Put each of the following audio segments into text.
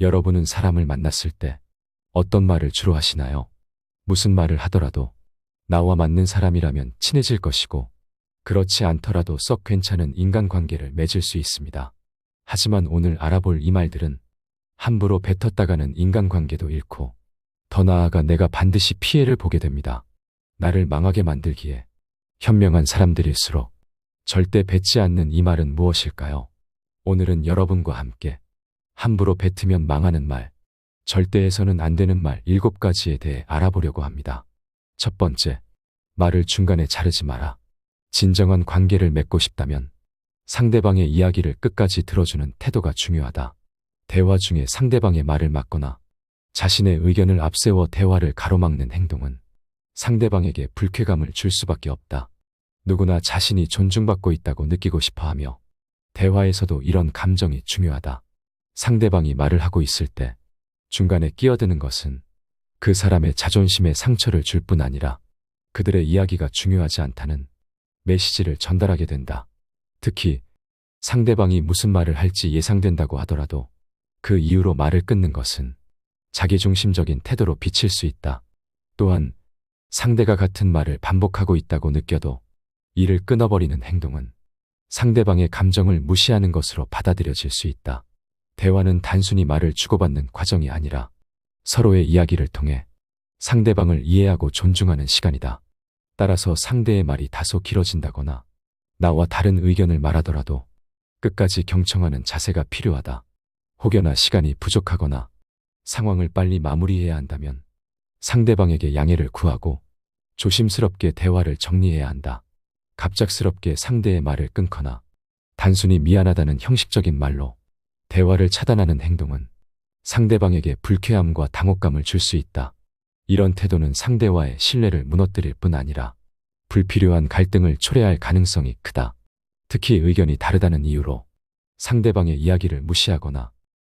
여러분은 사람을 만났을 때 어떤 말을 주로 하시나요? 무슨 말을 하더라도 나와 맞는 사람이라면 친해질 것이고 그렇지 않더라도 썩 괜찮은 인간관계를 맺을 수 있습니다. 하지만 오늘 알아볼 이 말들은 함부로 뱉었다가는 인간관계도 잃고 더 나아가 내가 반드시 피해를 보게 됩니다. 나를 망하게 만들기에 현명한 사람들일수록 절대 뱉지 않는 이 말은 무엇일까요? 오늘은 여러분과 함께 함부로 뱉으면 망하는 말, 절대 해서는 안 되는 말 일곱 가지에 대해 알아보려고 합니다. 첫 번째, 말을 중간에 자르지 마라. 진정한 관계를 맺고 싶다면 상대방의 이야기를 끝까지 들어주는 태도가 중요하다. 대화 중에 상대방의 말을 막거나 자신의 의견을 앞세워 대화를 가로막는 행동은 상대방에게 불쾌감을 줄 수밖에 없다. 누구나 자신이 존중받고 있다고 느끼고 싶어 하며 대화에서도 이런 감정이 중요하다. 상대방이 말을 하고 있을 때 중간에 끼어드는 것은 그 사람의 자존심에 상처를 줄 뿐 아니라 그들의 이야기가 중요하지 않다는 메시지를 전달하게 된다. 특히 상대방이 무슨 말을 할지 예상된다고 하더라도 그 이유로 말을 끊는 것은 자기중심적인 태도로 비칠 수 있다. 또한 상대가 같은 말을 반복하고 있다고 느껴도 이를 끊어버리는 행동은 상대방의 감정을 무시하는 것으로 받아들여질 수 있다. 대화는 단순히 말을 주고받는 과정이 아니라 서로의 이야기를 통해 상대방을 이해하고 존중하는 시간이다. 따라서 상대의 말이 다소 길어진다거나 나와 다른 의견을 말하더라도 끝까지 경청하는 자세가 필요하다. 혹여나 시간이 부족하거나 상황을 빨리 마무리해야 한다면 상대방에게 양해를 구하고 조심스럽게 대화를 정리해야 한다. 갑작스럽게 상대의 말을 끊거나 단순히 미안하다는 형식적인 말로 대화를 차단하는 행동은 상대방에게 불쾌함과 당혹감을 줄 수 있다. 이런 태도는 상대와의 신뢰를 무너뜨릴 뿐 아니라 불필요한 갈등을 초래할 가능성이 크다. 특히 의견이 다르다는 이유로 상대방의 이야기를 무시하거나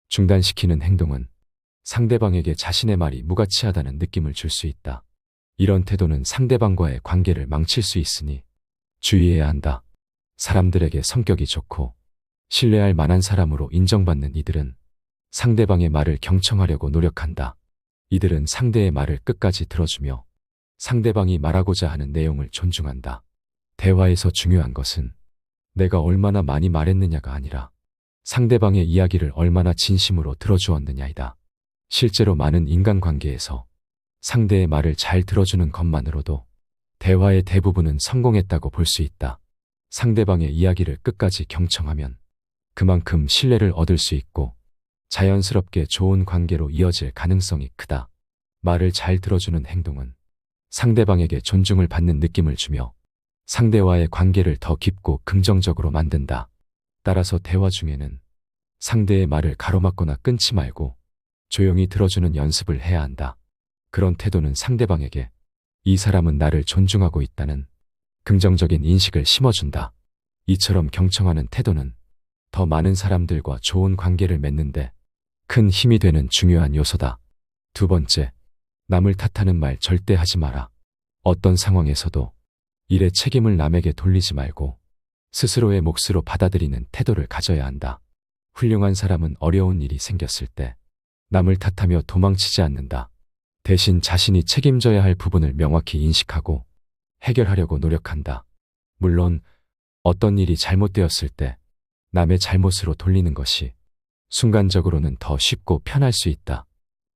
중단시키는 행동은 상대방에게 자신의 말이 무가치하다는 느낌을 줄 수 있다. 이런 태도는 상대방과의 관계를 망칠 수 있으니 주의해야 한다. 사람들에게 성격이 좋고 신뢰할 만한 사람으로 인정받는 이들은 상대방의 말을 경청하려고 노력한다. 이들은 상대의 말을 끝까지 들어주며 상대방이 말하고자 하는 내용을 존중한다. 대화에서 중요한 것은 내가 얼마나 많이 말했느냐가 아니라 상대방의 이야기를 얼마나 진심으로 들어주었느냐이다. 실제로 많은 인간관계에서 상대의 말을 잘 들어주는 것만으로도 대화의 대부분은 성공했다고 볼 수 있다. 상대방의 이야기를 끝까지 경청하면 그만큼 신뢰를 얻을 수 있고 자연스럽게 좋은 관계로 이어질 가능성이 크다. 말을 잘 들어주는 행동은 상대방에게 존중을 받는 느낌을 주며 상대와의 관계를 더 깊고 긍정적으로 만든다. 따라서 대화 중에는 상대의 말을 가로막거나 끊지 말고 조용히 들어주는 연습을 해야 한다. 그런 태도는 상대방에게 이 사람은 나를 존중하고 있다는 긍정적인 인식을 심어준다. 이처럼 경청하는 태도는 더 많은 사람들과 좋은 관계를 맺는데 큰 힘이 되는 중요한 요소다. 두 번째, 남을 탓하는 말 절대 하지 마라. 어떤 상황에서도 일의 책임을 남에게 돌리지 말고 스스로의 몫으로 받아들이는 태도를 가져야 한다. 훌륭한 사람은 어려운 일이 생겼을 때 남을 탓하며 도망치지 않는다. 대신 자신이 책임져야 할 부분을 명확히 인식하고 해결하려고 노력한다. 물론 어떤 일이 잘못되었을 때 남의 잘못으로 돌리는 것이 순간적으로는 더 쉽고 편할 수 있다.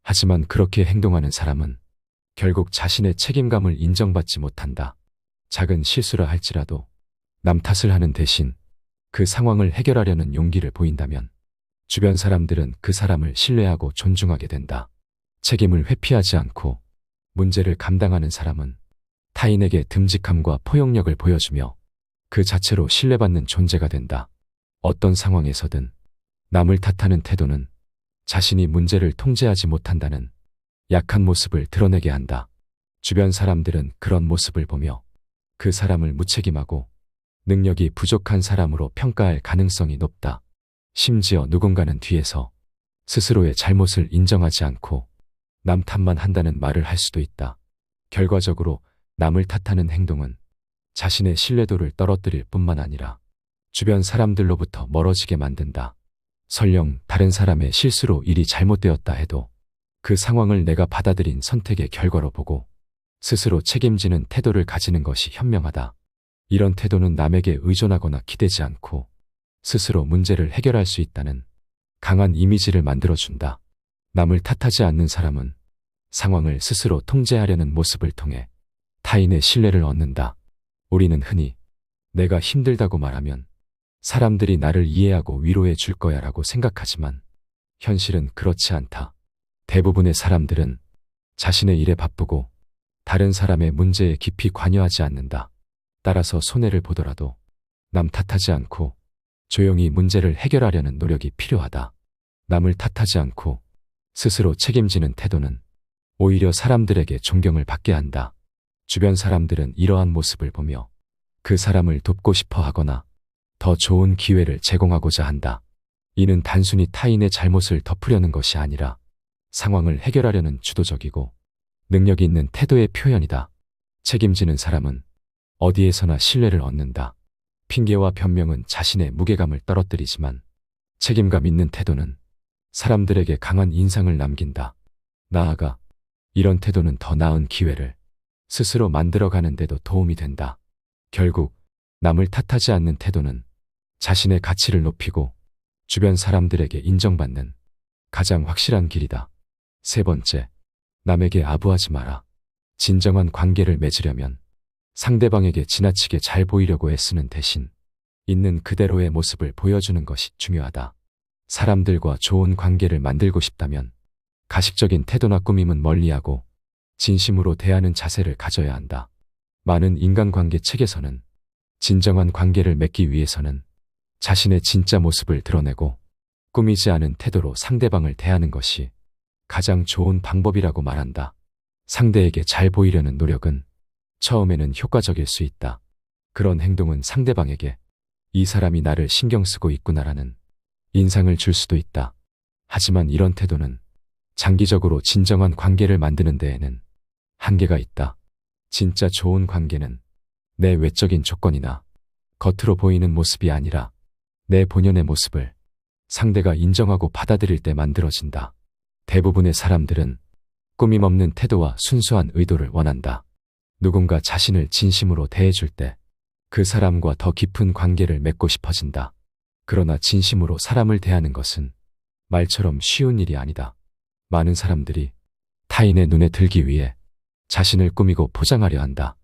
하지만 그렇게 행동하는 사람은 결국 자신의 책임감을 인정받지 못한다. 작은 실수라 할지라도 남 탓을 하는 대신 그 상황을 해결하려는 용기를 보인다면 주변 사람들은 그 사람을 신뢰하고 존중하게 된다. 책임을 회피하지 않고 문제를 감당하는 사람은 타인에게 듬직함과 포용력을 보여주며 그 자체로 신뢰받는 존재가 된다. 어떤 상황에서든 남을 탓하는 태도는 자신이 문제를 통제하지 못한다는 약한 모습을 드러내게 한다. 주변 사람들은 그런 모습을 보며 그 사람을 무책임하고 능력이 부족한 사람으로 평가할 가능성이 높다. 심지어 누군가는 뒤에서 스스로의 잘못을 인정하지 않고 남 탓만 한다는 말을 할 수도 있다. 결과적으로 남을 탓하는 행동은 자신의 신뢰도를 떨어뜨릴 뿐만 아니라 주변 사람들로부터 멀어지게 만든다. 설령 다른 사람의 실수로 일이 잘못되었다 해도 그 상황을 내가 받아들인 선택의 결과로 보고 스스로 책임지는 태도를 가지는 것이 현명하다. 이런 태도는 남에게 의존하거나 기대지 않고 스스로 문제를 해결할 수 있다는 강한 이미지를 만들어준다. 남을 탓하지 않는 사람은 상황을 스스로 통제하려는 모습을 통해 타인의 신뢰를 얻는다. 우리는 흔히 내가 힘들다고 말하면 사람들이 나를 이해하고 위로해 줄 거야 라고 생각하지만 현실은 그렇지 않다. 대부분의 사람들은 자신의 일에 바쁘고 다른 사람의 문제에 깊이 관여하지 않는다. 따라서 손해를 보더라도 남 탓하지 않고 조용히 문제를 해결하려는 노력이 필요하다. 남을 탓하지 않고 스스로 책임지는 태도는 오히려 사람들에게 존경을 받게 한다. 주변 사람들은 이러한 모습을 보며 그 사람을 돕고 싶어 하거나 더 좋은 기회를 제공하고자 한다. 이는 단순히 타인의 잘못을 덮으려는 것이 아니라 상황을 해결하려는 주도적이고 능력 있는 태도의 표현이다. 책임지는 사람은 어디에서나 신뢰를 얻는다. 핑계와 변명은 자신의 무게감을 떨어뜨리지만 책임감 있는 태도는 사람들에게 강한 인상을 남긴다. 나아가 이런 태도는 더 나은 기회를 스스로 만들어가는 데도 도움이 된다. 결국 남을 탓하지 않는 태도는 자신의 가치를 높이고 주변 사람들에게 인정받는 가장 확실한 길이다. 세 번째, 남에게 아부하지 마라. 진정한 관계를 맺으려면 상대방에게 지나치게 잘 보이려고 애쓰는 대신 있는 그대로의 모습을 보여주는 것이 중요하다. 사람들과 좋은 관계를 만들고 싶다면 가식적인 태도나 꾸밈은 멀리하고 진심으로 대하는 자세를 가져야 한다. 많은 인간관계 책에서는 진정한 관계를 맺기 위해서는 자신의 진짜 모습을 드러내고 꾸미지 않은 태도로 상대방을 대하는 것이 가장 좋은 방법이라고 말한다. 상대에게 잘 보이려는 노력은 처음에는 효과적일 수 있다. 그런 행동은 상대방에게 이 사람이 나를 신경 쓰고 있구나라는 인상을 줄 수도 있다. 하지만 이런 태도는 장기적으로 진정한 관계를 만드는 데에는 한계가 있다. 진짜 좋은 관계는 내 외적인 조건이나 겉으로 보이는 모습이 아니라 내 본연의 모습을 상대가 인정하고 받아들일 때 만들어진다. 대부분의 사람들은 꾸밈 없는 태도와 순수한 의도를 원한다. 누군가 자신을 진심으로 대해줄 때 그 사람과 더 깊은 관계를 맺고 싶어진다. 그러나 진심으로 사람을 대하는 것은 말처럼 쉬운 일이 아니다. 많은 사람들이 타인의 눈에 들기 위해 자신을 꾸미고 포장하려 한다.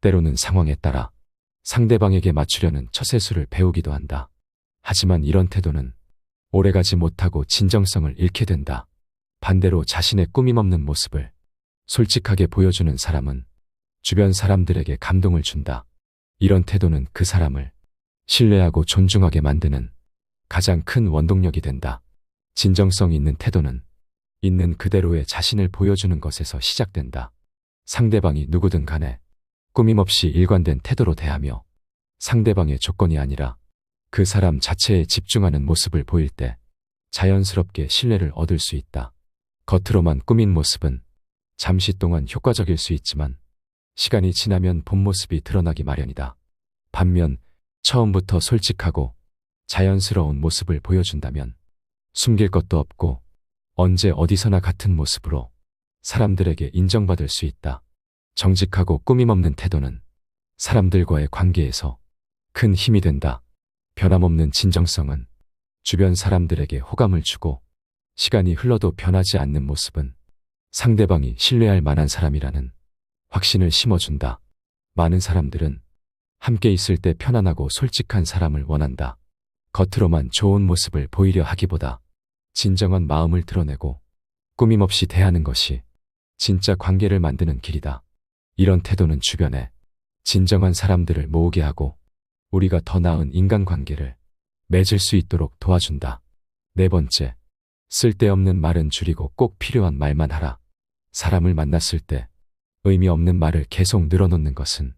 때로는 상황에 따라 상대방에게 맞추려는 처세술을 배우기도 한다. 하지만 이런 태도는 오래가지 못하고 진정성을 잃게 된다. 반대로 자신의 꾸밈 없는 모습을 솔직하게 보여주는 사람은 주변 사람들에게 감동을 준다. 이런 태도는 그 사람을 신뢰하고 존중하게 만드는 가장 큰 원동력이 된다. 진정성 있는 태도는 있는 그대로의 자신을 보여주는 것에서 시작된다. 상대방이 누구든 간에 꾸밈없이 일관된 태도로 대하며 상대방의 조건이 아니라 그 사람 자체에 집중하는 모습을 보일 때 자연스럽게 신뢰를 얻을 수 있다. 겉으로만 꾸민 모습은 잠시 동안 효과적일 수 있지만 시간이 지나면 본 모습이 드러나기 마련이다. 반면 처음부터 솔직하고 자연스러운 모습을 보여준다면 숨길 것도 없고 언제 어디서나 같은 모습으로 사람들에게 인정받을 수 있다. 정직하고 꾸밈없는 태도는 사람들과의 관계에서 큰 힘이 된다. 변함없는 진정성은 주변 사람들에게 호감을 주고 시간이 흘러도 변하지 않는 모습은 상대방이 신뢰할 만한 사람이라는 확신을 심어준다. 많은 사람들은 함께 있을 때 편안하고 솔직한 사람을 원한다. 겉으로만 좋은 모습을 보이려 하기보다 진정한 마음을 드러내고 꾸밈 없이 대하는 것이 진짜 관계를 만드는 길이다. 이런 태도는 주변에 진정한 사람들을 모으게 하고 우리가 더 나은 인간관계를 맺을 수 있도록 도와준다. 네 번째, 쓸데없는 말은 줄이고 꼭 필요한 말만 하라. 사람을 만났을 때 의미 없는 말을 계속 늘어놓는 것은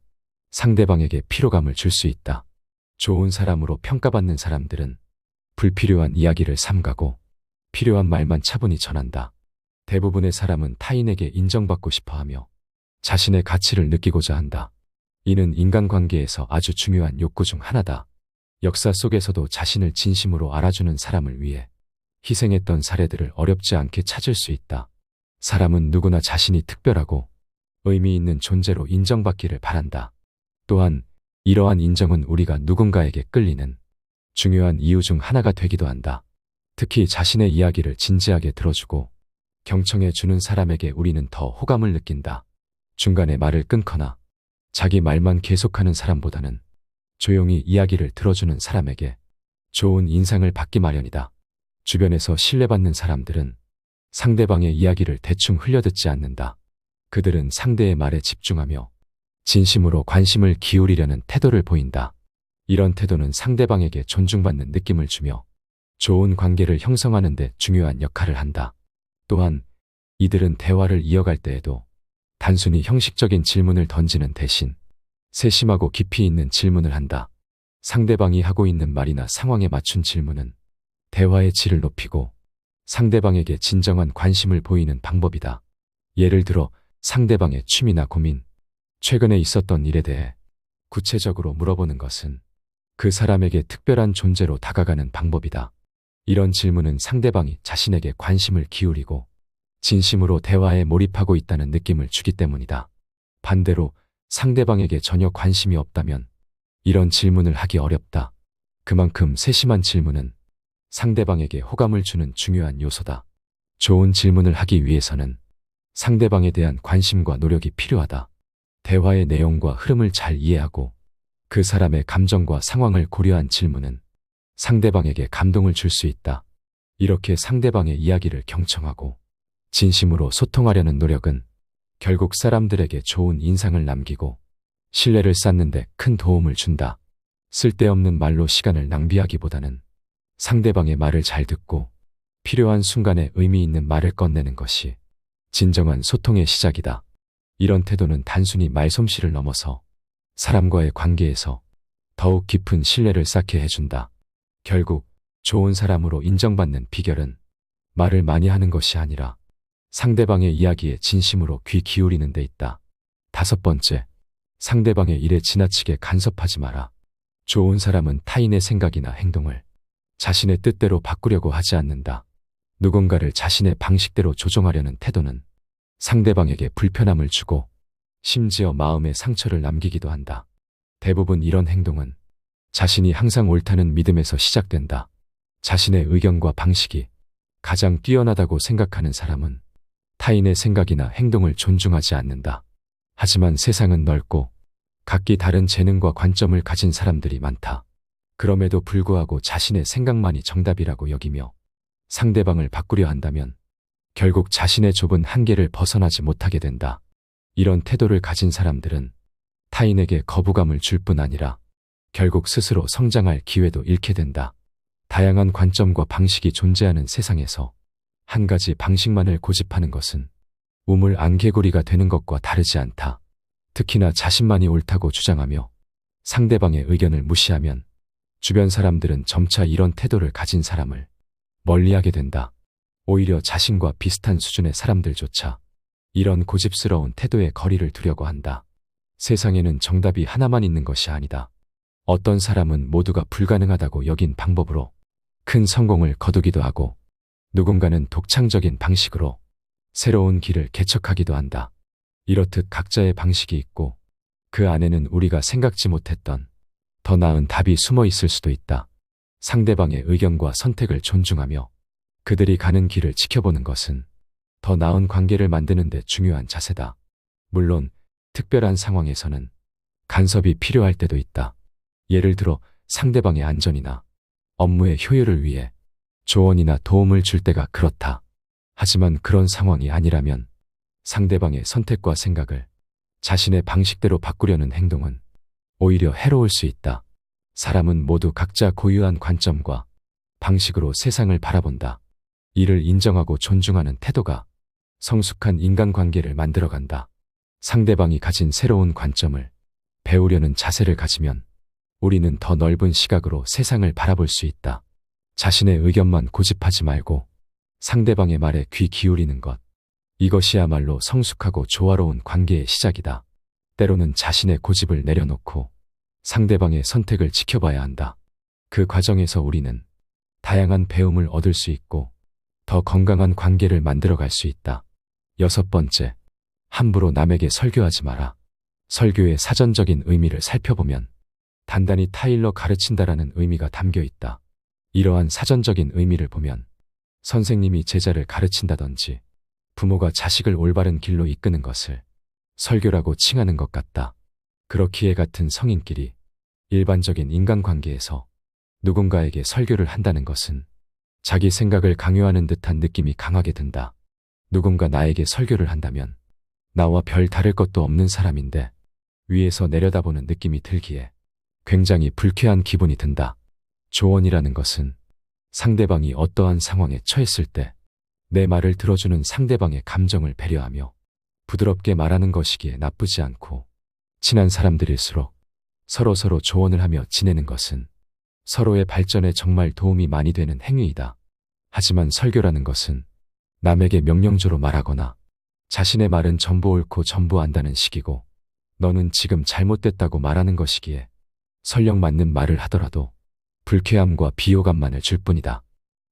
상대방에게 피로감을 줄 수 있다. 좋은 사람으로 평가받는 사람들은 불필요한 이야기를 삼가고 필요한 말만 차분히 전한다. 대부분의 사람은 타인에게 인정받고 싶어 하며 자신의 가치를 느끼고자 한다. 이는 인간관계에서 아주 중요한 욕구 중 하나다. 역사 속에서도 자신을 진심으로 알아주는 사람을 위해 희생했던 사례들을 어렵지 않게 찾을 수 있다. 사람은 누구나 자신이 특별하고 의미 있는 존재로 인정받기를 바란다. 또한 이러한 인정은 우리가 누군가에게 끌리는 중요한 이유 중 하나가 되기도 한다. 특히 자신의 이야기를 진지하게 들어주고 경청해 주는 사람에게 우리는 더 호감을 느낀다. 중간에 말을 끊거나 자기 말만 계속하는 사람보다는 조용히 이야기를 들어주는 사람에게 좋은 인상을 받기 마련이다. 주변에서 신뢰받는 사람들은 상대방의 이야기를 대충 흘려듣지 않는다. 그들은 상대의 말에 집중하며 진심으로 관심을 기울이려는 태도를 보인다. 이런 태도는 상대방에게 존중받는 느낌을 주며 좋은 관계를 형성하는 데 중요한 역할을 한다. 또한 이들은 대화를 이어갈 때에도 단순히 형식적인 질문을 던지는 대신 세심하고 깊이 있는 질문을 한다. 상대방이 하고 있는 말이나 상황에 맞춘 질문은 대화의 질을 높이고 상대방에게 진정한 관심을 보이는 방법이다. 예를 들어 상대방의 취미나 고민, 최근에 있었던 일에 대해 구체적으로 물어보는 것은 그 사람에게 특별한 존재로 다가가는 방법이다. 이런 질문은 상대방이 자신에게 관심을 기울이고 진심으로 대화에 몰입하고 있다는 느낌을 주기 때문이다. 반대로 상대방에게 전혀 관심이 없다면 이런 질문을 하기 어렵다. 그만큼 세심한 질문은 상대방에게 호감을 주는 중요한 요소다. 좋은 질문을 하기 위해서는 상대방에 대한 관심과 노력이 필요하다. 대화의 내용과 흐름을 잘 이해하고 그 사람의 감정과 상황을 고려한 질문은 상대방에게 감동을 줄 수 있다. 이렇게 상대방의 이야기를 경청하고 진심으로 소통하려는 노력은 결국 사람들에게 좋은 인상을 남기고 신뢰를 쌓는데 큰 도움을 준다. 쓸데없는 말로 시간을 낭비하기보다는 상대방의 말을 잘 듣고 필요한 순간에 의미 있는 말을 꺼내는 것이 진정한 소통의 시작이다. 이런 태도는 단순히 말솜씨를 넘어서 사람과의 관계에서 더욱 깊은 신뢰를 쌓게 해준다. 결국 좋은 사람으로 인정받는 비결은 말을 많이 하는 것이 아니라 상대방의 이야기에 진심으로 귀 기울이는 데 있다. 다섯 번째, 상대방의 일에 지나치게 간섭하지 마라. 좋은 사람은 타인의 생각이나 행동을 자신의 뜻대로 바꾸려고 하지 않는다. 누군가를 자신의 방식대로 조종하려는 태도는 상대방에게 불편함을 주고 심지어 마음에 상처를 남기기도 한다. 대부분 이런 행동은 자신이 항상 옳다는 믿음에서 시작된다. 자신의 의견과 방식이 가장 뛰어나다고 생각하는 사람은 타인의 생각이나 행동을 존중하지 않는다. 하지만 세상은 넓고 각기 다른 재능과 관점을 가진 사람들이 많다. 그럼에도 불구하고 자신의 생각만이 정답이라고 여기며 상대방을 바꾸려 한다면 결국 자신의 좁은 한계를 벗어나지 못하게 된다. 이런 태도를 가진 사람들은 타인에게 거부감을 줄 뿐 아니라 결국 스스로 성장할 기회도 잃게 된다. 다양한 관점과 방식이 존재하는 세상에서 한 가지 방식만을 고집하는 것은 우물 안개구리가 되는 것과 다르지 않다. 특히나 자신만이 옳다고 주장하며 상대방의 의견을 무시하면 주변 사람들은 점차 이런 태도를 가진 사람을 멀리하게 된다. 오히려 자신과 비슷한 수준의 사람들조차 이런 고집스러운 태도에 거리를 두려고 한다. 세상에는 정답이 하나만 있는 것이 아니다. 어떤 사람은 모두가 불가능하다고 여긴 방법으로 큰 성공을 거두기도 하고 누군가는 독창적인 방식으로 새로운 길을 개척하기도 한다. 이렇듯 각자의 방식이 있고 그 안에는 우리가 생각지 못했던 더 나은 답이 숨어 있을 수도 있다. 상대방의 의견과 선택을 존중하며 그들이 가는 길을 지켜보는 것은 더 나은 관계를 만드는 데 중요한 자세다. 물론 특별한 상황에서는 간섭이 필요할 때도 있다. 예를 들어 상대방의 안전이나 업무의 효율을 위해 조언이나 도움을 줄 때가 그렇다. 하지만 그런 상황이 아니라면 상대방의 선택과 생각을 자신의 방식대로 바꾸려는 행동은 오히려 해로울 수 있다. 사람은 모두 각자 고유한 관점과 방식으로 세상을 바라본다. 이를 인정하고 존중하는 태도가 성숙한 인간관계를 만들어간다. 상대방이 가진 새로운 관점을 배우려는 자세를 가지면 우리는 더 넓은 시각으로 세상을 바라볼 수 있다. 자신의 의견만 고집하지 말고 상대방의 말에 귀 기울이는 것. 이것이야말로 성숙하고 조화로운 관계의 시작이다. 때로는 자신의 고집을 내려놓고 상대방의 선택을 지켜봐야 한다. 그 과정에서 우리는 다양한 배움을 얻을 수 있고 더 건강한 관계를 만들어갈 수 있다. 여섯 번째, 함부로 남에게 설교하지 마라. 설교의 사전적인 의미를 살펴보면 단단히 타일러 가르친다라는 의미가 담겨 있다. 이러한 사전적인 의미를 보면 선생님이 제자를 가르친다든지 부모가 자식을 올바른 길로 이끄는 것을 설교라고 칭하는 것 같다. 그렇기에 같은 성인끼리 일반적인 인간관계에서 누군가에게 설교를 한다는 것은 자기 생각을 강요하는 듯한 느낌이 강하게 든다. 누군가 나에게 설교를 한다면 나와 별 다를 것도 없는 사람인데 위에서 내려다보는 느낌이 들기에 굉장히 불쾌한 기분이 든다. 조언이라는 것은 상대방이 어떠한 상황에 처했을 때 내 말을 들어주는 상대방의 감정을 배려하며 부드럽게 말하는 것이기에 나쁘지 않고 친한 사람들일수록 서로 서로 조언을 하며 지내는 것은 서로의 발전에 정말 도움이 많이 되는 행위이다. 하지만 설교라는 것은 남에게 명령조로 말하거나 자신의 말은 전부 옳고 전부 안다는 식이고 너는 지금 잘못됐다고 말하는 것이기에 설령 맞는 말을 하더라도 불쾌함과 비호감만을 줄 뿐이다.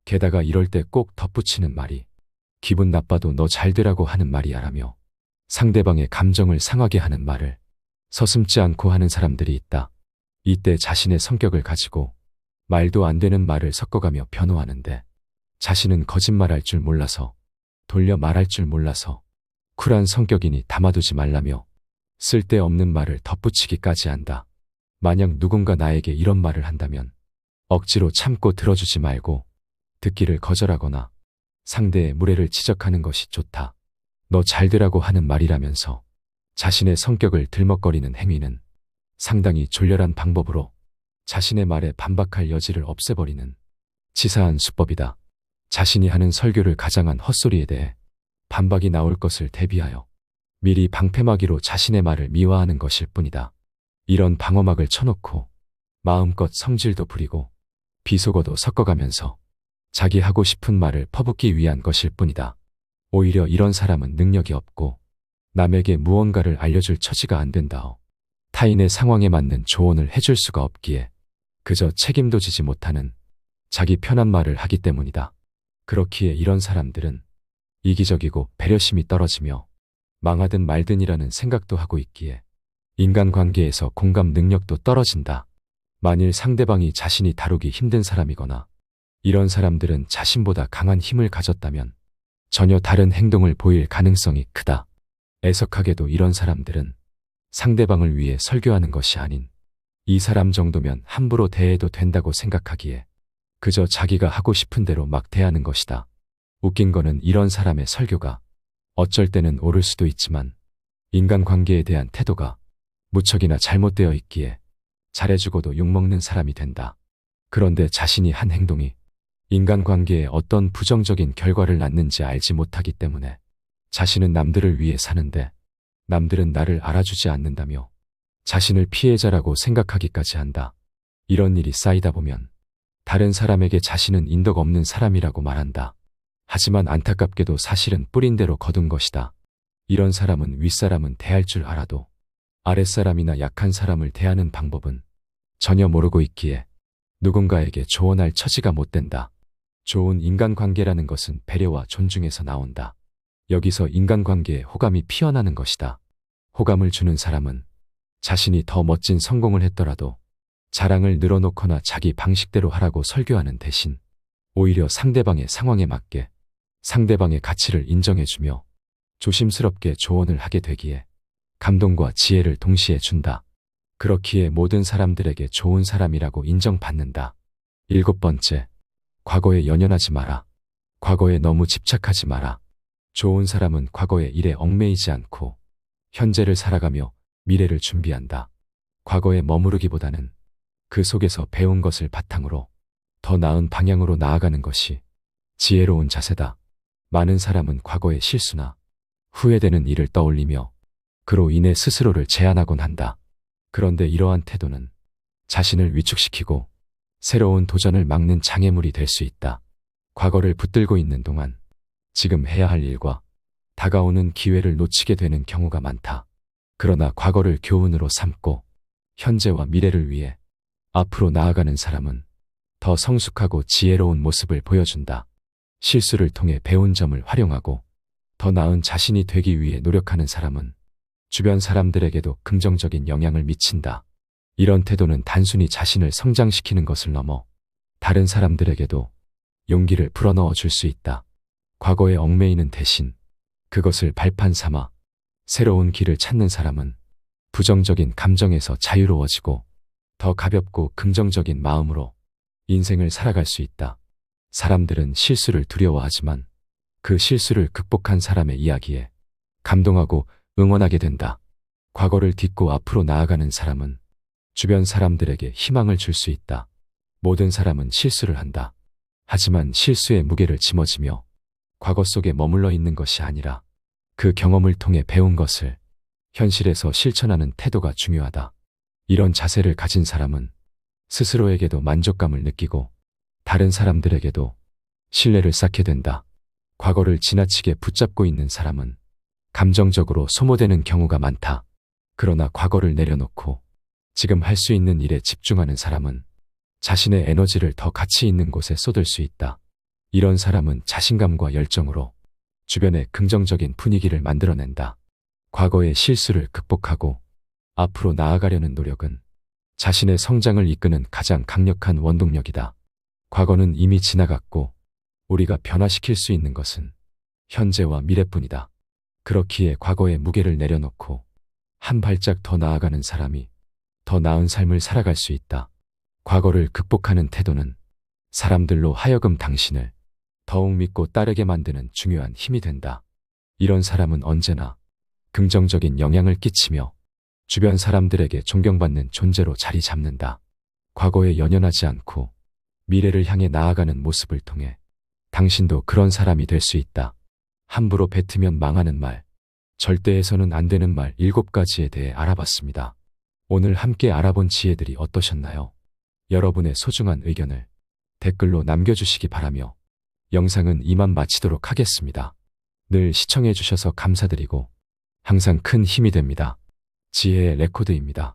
게다가 이럴 때 꼭 덧붙이는 말이 기분 나빠도 너 잘 되라고 하는 말이야라며 상대방의 감정을 상하게 하는 말을 서슴지 않고 하는 사람들이 있다. 이때 자신의 성격을 가지고 말도 안 되는 말을 섞어가며 변호하는데 자신은 거짓말할 줄 몰라서 돌려 말할 줄 몰라서 쿨한 성격이니 담아두지 말라며 쓸데없는 말을 덧붙이기까지 한다. 만약 누군가 나에게 이런 말을 한다면 억지로 참고 들어주지 말고 듣기를 거절하거나 상대의 무례를 지적하는 것이 좋다. 너 잘 되라고 하는 말이라면서 자신의 성격을 들먹거리는 행위는 상당히 졸렬한 방법으로 자신의 말에 반박할 여지를 없애버리는 치사한 수법이다. 자신이 하는 설교를 가장한 헛소리에 대해 반박이 나올 것을 대비하여 미리 방패막이로 자신의 말을 미화하는 것일 뿐이다. 이런 방어막을 쳐놓고 마음껏 성질도 부리고 비속어도 섞어가면서 자기 하고 싶은 말을 퍼붓기 위한 것일 뿐이다. 오히려 이런 사람은 능력이 없고 남에게 무언가를 알려줄 처지가 안 된다오. 타인의 상황에 맞는 조언을 해줄 수가 없기에 그저 책임도 지지 못하는 자기 편한 말을 하기 때문이다. 그렇기에 이런 사람들은 이기적이고 배려심이 떨어지며 망하든 말든이라는 생각도 하고 있기에 인간관계에서 공감 능력도 떨어진다. 만일 상대방이 자신이 다루기 힘든 사람이거나 이런 사람들은 자신보다 강한 힘을 가졌다면 전혀 다른 행동을 보일 가능성이 크다. 애석하게도 이런 사람들은 상대방을 위해 설교하는 것이 아닌 이 사람 정도면 함부로 대해도 된다고 생각하기에 그저 자기가 하고 싶은 대로 막 대하는 것이다. 웃긴 거는 이런 사람의 설교가 어쩔 때는 옳을 수도 있지만 인간관계에 대한 태도가 무척이나 잘못되어 있기에 잘해주고도 욕먹는 사람이 된다. 그런데 자신이 한 행동이 인간관계에 어떤 부정적인 결과를 낳는지 알지 못하기 때문에 자신은 남들을 위해 사는데 남들은 나를 알아주지 않는다며 자신을 피해자라고 생각하기까지 한다. 이런 일이 쌓이다 보면 다른 사람에게 자신은 인덕 없는 사람이라고 말한다. 하지만 안타깝게도 사실은 뿌린 대로 거둔 것이다. 이런 사람은 윗사람은 대할 줄 알아도 아랫사람이나 약한 사람을 대하는 방법은 전혀 모르고 있기에 누군가에게 조언할 처지가 못 된다. 좋은 인간관계라는 것은 배려와 존중에서 나온다. 여기서 인간관계에 호감이 피어나는 것이다. 호감을 주는 사람은 자신이 더 멋진 성공을 했더라도 자랑을 늘어놓거나 자기 방식대로 하라고 설교하는 대신 오히려 상대방의 상황에 맞게 상대방의 가치를 인정해주며 조심스럽게 조언을 하게 되기에 감동과 지혜를 동시에 준다. 그렇기에 모든 사람들에게 좋은 사람이라고 인정받는다. 일곱 번째, 과거에 연연하지 마라. 과거에 너무 집착하지 마라. 좋은 사람은 과거의 일에 얽매이지 않고 현재를 살아가며 미래를 준비한다. 과거에 머무르기보다는 그 속에서 배운 것을 바탕으로 더 나은 방향으로 나아가는 것이 지혜로운 자세다. 많은 사람은 과거의 실수나 후회되는 일을 떠올리며 그로 인해 스스로를 제한하곤 한다. 그런데 이러한 태도는 자신을 위축시키고 새로운 도전을 막는 장애물이 될 수 있다. 과거를 붙들고 있는 동안 지금 해야 할 일과 다가오는 기회를 놓치게 되는 경우가 많다. 그러나 과거를 교훈으로 삼고 현재와 미래를 위해 앞으로 나아가는 사람은 더 성숙하고 지혜로운 모습을 보여준다. 실수를 통해 배운 점을 활용하고 더 나은 자신이 되기 위해 노력하는 사람은 주변 사람들에게도 긍정적인 영향을 미친다. 이런 태도는 단순히 자신을 성장시키는 것을 넘어 다른 사람들에게도 용기를 불어넣어 줄 수 있다. 과거에 얽매이는 대신 그것을 발판 삼아 새로운 길을 찾는 사람은 부정적인 감정에서 자유로워지고 더 가볍고 긍정적인 마음으로 인생을 살아갈 수 있다. 사람들은 실수를 두려워하지만 그 실수를 극복한 사람의 이야기에 감동하고 응원하게 된다. 과거를 딛고 앞으로 나아가는 사람은 주변 사람들에게 희망을 줄 수 있다. 모든 사람은 실수를 한다. 하지만 실수의 무게를 짊어지며 과거 속에 머물러 있는 것이 아니라 그 경험을 통해 배운 것을 현실에서 실천하는 태도가 중요하다. 이런 자세를 가진 사람은 스스로에게도 만족감을 느끼고 다른 사람들에게도 신뢰를 쌓게 된다. 과거를 지나치게 붙잡고 있는 사람은 감정적으로 소모되는 경우가 많다. 그러나 과거를 내려놓고 지금 할 수 있는 일에 집중하는 사람은 자신의 에너지를 더 가치 있는 곳에 쏟을 수 있다. 이런 사람은 자신감과 열정으로 주변에 긍정적인 분위기를 만들어낸다. 과거의 실수를 극복하고 앞으로 나아가려는 노력은 자신의 성장을 이끄는 가장 강력한 원동력이다. 과거는 이미 지나갔고 우리가 변화시킬 수 있는 것은 현재와 미래뿐이다. 그렇기에 과거의 무게를 내려놓고 한 발짝 더 나아가는 사람이 더 나은 삶을 살아갈 수 있다. 과거를 극복하는 태도는 사람들로 하여금 당신을 더욱 믿고 따르게 만드는 중요한 힘이 된다. 이런 사람은 언제나 긍정적인 영향을 끼치며 주변 사람들에게 존경받는 존재로 자리 잡는다. 과거에 연연하지 않고 미래를 향해 나아가는 모습을 통해 당신도 그런 사람이 될 수 있다. 함부로 뱉으면 망하는 말, 절대 해서는 안 되는 말 일곱 가지에 대해 알아봤습니다. 오늘 함께 알아본 지혜들이 어떠셨나요? 여러분의 소중한 의견을 댓글로 남겨주시기 바라며 영상은 이만 마치도록 하겠습니다. 늘 시청해주셔서 감사드리고 항상 큰 힘이 됩니다. 지혜의 레코드입니다.